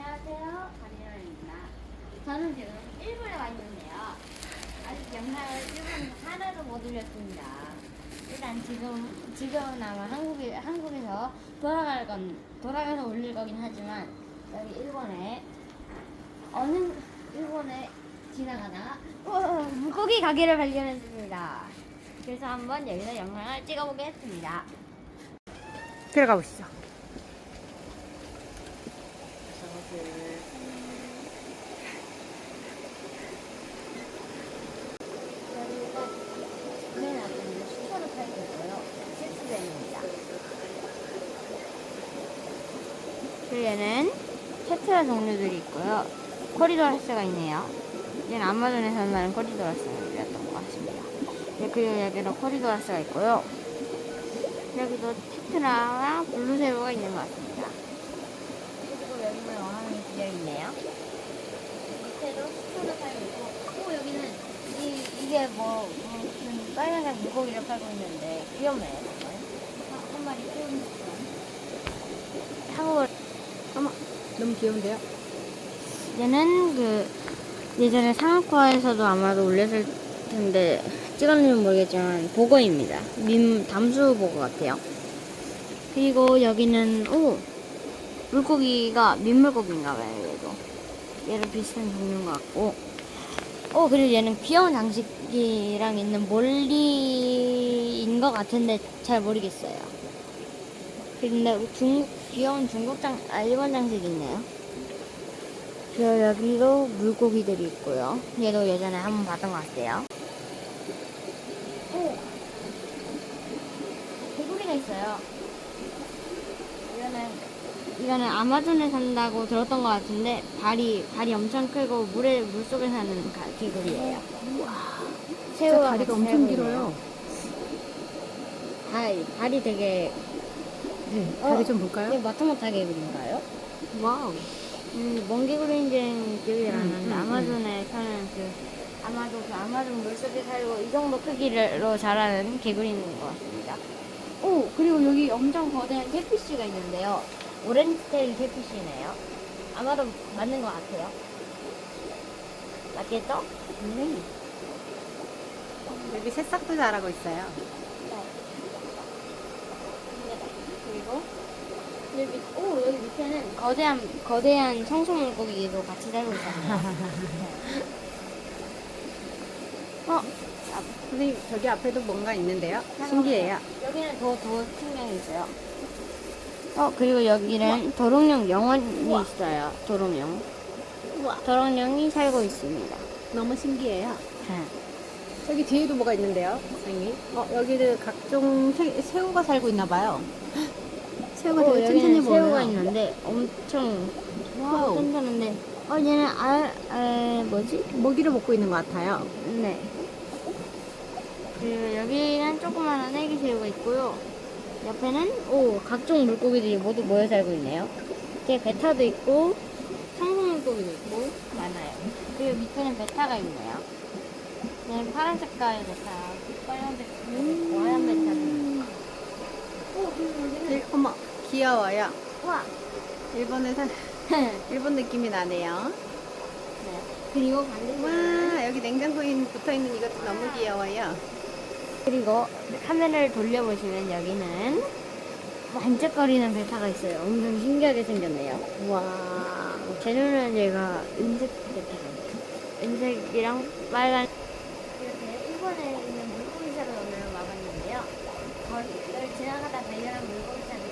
안녕하세요. 가리나입니다. 저는 지금 일본에 와 있는데요. 아직 영상을 일본 하나도 못 올렸습니다. 일단 지금 지금은 아마 한국에 한국에서 돌아갈 건 돌아가서 올릴 거긴 하지만 여기 일본에 어느 일본에 지나가다가 어, 물고기 가게를 발견했습니다. 그래서 한번 여기서 영상을 찍어보겠습니다. 들어가 보시죠. 여기가 맨 앞에는 수초를 팔고 있고요. 그리고 얘는 테트라 종류들이 있고요. 코리도라스가 있네요. 얘는 아마존에서 나는 코리도라스였던 것 같습니다. 네, 그리고 여기도 코리도라스가 있고요. 여기도 테트라와 블루세로가 있는 것 같습니다. 어항이 비어 있네요. 밑에도 수초를 팔고 있고, 오 여기는 이 이게 뭐 무슨 빨간색 물고기를 팔고 있는데 위험해요. 정말. 한, 한 마리 키우는 한국을 어머, 너무 귀여운데요? 얘는 그 예전에 상학과에서도 아마도 올렸을 텐데 찍었는지 모르겠지만 보거입니다. 민 담수 보거 같아요. 그리고 여기는 오 물고기가 민물고기인가 봐요. 얘도 얘랑 비슷한 종류인 것 같고 어 그리고 얘는 귀여운 장식이랑 있는 몰리인 것 같은데 잘 모르겠어요. 근데 중국 귀여운 중국 장, 아 일본 장식이 있네요. 그리고 여기도 물고기들이 있고요. 얘도 예전에 한번 봤던 것 같아요. 오! 개구리가 있어요. 이거는, 이거는 아마존에 산다고 들었던 것 같은데, 발이, 발이 엄청 크고, 물에, 물 속에 사는 가- 개구리예요. 진짜 다리가 엄청 길어요. 발, 발이 되게, 네, 어, 다리 좀 이게 볼까요? 마타마타 개구리인가요? 와우. 음, 먼 개구리인지는 기억이 안 음, 나는데 음, 아마존에 사는 그 아마도 그 아마존 물속에 살고 이 정도 크기로 자라는 개구리인 것 같습니다. 오 그리고 여기 엄청 거대한 캣피쉬가 있는데요. 오렌지 테일 캣피쉬네요. 아마도 맞는 것 같아요. 맞겠죠? 네. 여기 새싹도 자라고 있어요. 그리고 여기 오 여기 밑에는 거대한 거대한 청소 물고기도 같이 살고 있었네요. 어 선생님, 저기 앞에도 뭔가 있는데요? 신기해요. 여기는 더, 더 신경이 있어요. 어, 그리고 여기는 도롱뇽 영원이 있어요. 도롱뇽. 도롱뇽이 살고 있습니다. 너무 신기해요. 저기 뒤에도 뭐가 있는데요, 선생님? 어, 여기는 각종 새, 새우가 살고 있나 봐요. 새우가 어, 되게 여기는 튼튼해 보여요. 새우가 있는데 엄청 와우. 튼튼한데 어, 얘는 알, 알, 뭐지? 먹이를 먹고 있는 것 같아요. 네. 그리고 여기는 조그마한 애기 새우가 있고요. 옆에는 오 각종 물고기들이 모두 모여 살고 있네요. 이렇게 베타도 있고 청송 물고기도 있고 많아요. 그리고 밑에는 베타가 있네요. 얘는 파란 색깔의 베타, 빨간색 있고 하얀 있고. 오 그리고 일- 어머, 귀여워요. 와. 일본에서 네. 일본 느낌이 나네요. 그리고 반대쪽 와, 여기 냉장고에 붙어 있는 이것도 너무 귀여워요. 그리고 카메라를 돌려보시면 여기는 반짝거리는 베타가 있어요. 엄청 신기하게 생겼네요. 와, 제 눈은 얘가 은색 베타가 은색이랑 빨간 이렇게 일본에 있는 물고기 사를 오늘 와봤는데요. 거리를 지나가다 발견한 물고기 사는